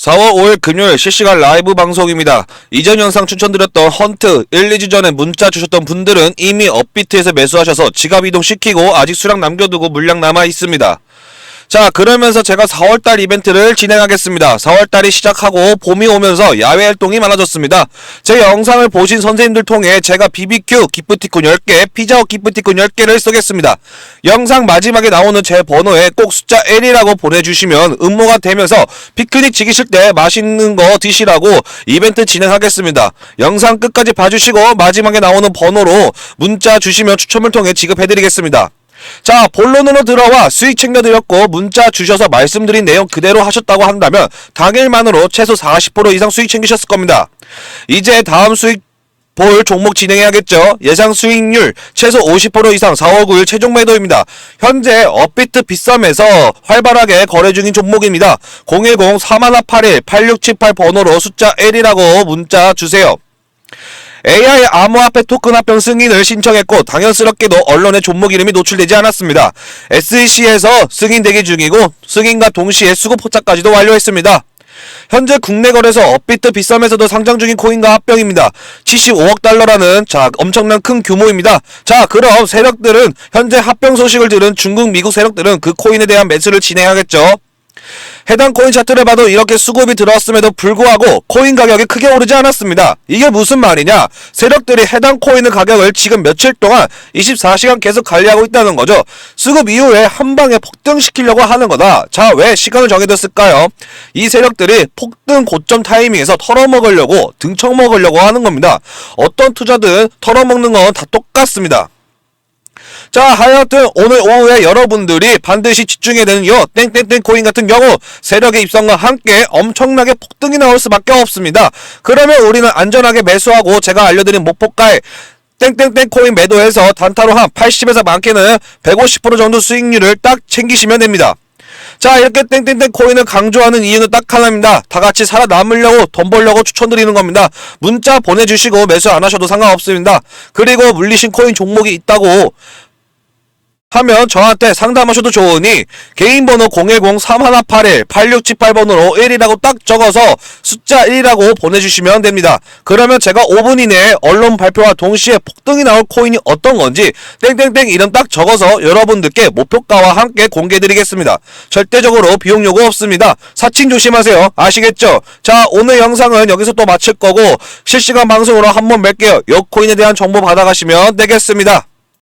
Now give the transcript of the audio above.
4월 5일 금요일 실시간 라이브 방송입니다. 이전 영상 추천드렸던 헌트 1, 2주 전에 문자 주셨던 분들은 이미 업비트에서 매수하셔서 지갑 이동시키고 아직 수량 남겨두고 물량 남아 있습니다. 자 그러면서 제가 4월달 이벤트를 진행하겠습니다. 4월달이 시작하고 봄이 오면서 야외 활동이 많아졌습니다. 제 영상을 보신 선생님들 통해 제가 BBQ 기프티콘 10개, 피자헛 기프티콘 10개를 쏘겠습니다. 영상 마지막에 나오는 제 번호에 꼭 숫자 L이라고 보내주시면 음모가 되면서 피크닉 즐기실 때 맛있는 거 드시라고 이벤트 진행하겠습니다. 영상 끝까지 봐주시고 마지막에 나오는 번호로 문자 주시면 추첨을 통해 지급해드리겠습니다. 자, 본론으로 들어와 수익 챙겨드렸고 문자 주셔서 말씀드린 내용 그대로 하셨다고 한다면 당일만으로 최소 40% 이상 수익 챙기셨을 겁니다. 이제 다음 수익 볼 종목 진행해야겠죠. 예상 수익률 최소 50% 이상 4월 9일 최종 매도입니다. 현재 업비트 비썸에서 활발하게 거래 중인 종목입니다. 010-3181-8678 번호로 숫자 L이라고 문자 주세요. AI 암호화폐 토큰 합병 승인을 신청했고 당연스럽게도 언론의 종목 이름이 노출되지 않았습니다. SEC에서 승인 대기 중이고 승인과 동시에 수급 포착까지도 완료했습니다. 현재 국내 거래소 업비트 비썸에서도 상장 중인 코인과 합병입니다. 75억 달러라는 자 엄청난 큰 규모입니다. 자 그럼 세력들은 현재 합병 소식을 들은 중국 미국 세력들은 그 코인에 대한 매수를 진행하겠죠. 해당 코인 차트를 봐도 이렇게 수급이 들어왔음에도 불구하고 코인 가격이 크게 오르지 않았습니다. 이게 무슨 말이냐? 세력들이 해당 코인의 가격을 지금 며칠 동안 24시간 계속 관리하고 있다는 거죠. 수급 이후에 한 방에 폭등시키려고 하는 거다. 자, 왜 시간을 정해뒀을까요? 이 세력들이 폭등 고점 타이밍에서 털어먹으려고 등쳐먹으려고 하는 겁니다. 어떤 투자든 털어먹는 건 다 똑같습니다. 자, 하여튼 오늘 오후에 여러분들이 반드시 집중해야 되는 요 땡땡땡 코인 같은 경우 세력의 입성과 함께 엄청나게 폭등이 나올 수밖에 없습니다. 그러면 우리는 안전하게 매수하고 제가 알려드린 목포가에 땡땡땡 코인 매도해서 단타로 한 80에서 많게는 150% 정도 수익률을 딱 챙기시면 됩니다. 자 이렇게 땡땡땡 코인을 강조하는 이유는 딱 하나입니다. 다 같이 살아남으려고 돈 벌려고 추천드리는 겁니다. 문자 보내주시고 매수 안 하셔도 상관없습니다. 그리고 물리신 코인 종목이 있다고 하면 저한테 상담하셔도 좋으니 개인 번호 010-3181-8678번호로 1이라고 딱 적어서 숫자 1이라고 보내주시면 됩니다. 그러면 제가 5분 이내에 언론 발표와 동시에 폭등이 나올 코인이 어떤 건지 땡땡땡 이름 딱 적어서 여러분들께 목표가와 함께 공개드리겠습니다. 절대적으로 비용 요구 없습니다. 사칭 조심하세요. 아시겠죠? 자 오늘 영상은 여기서 또 마칠 거고 실시간 방송으로 한번 뵐게요. 요 코인에 대한 정보 받아가시면 되겠습니다.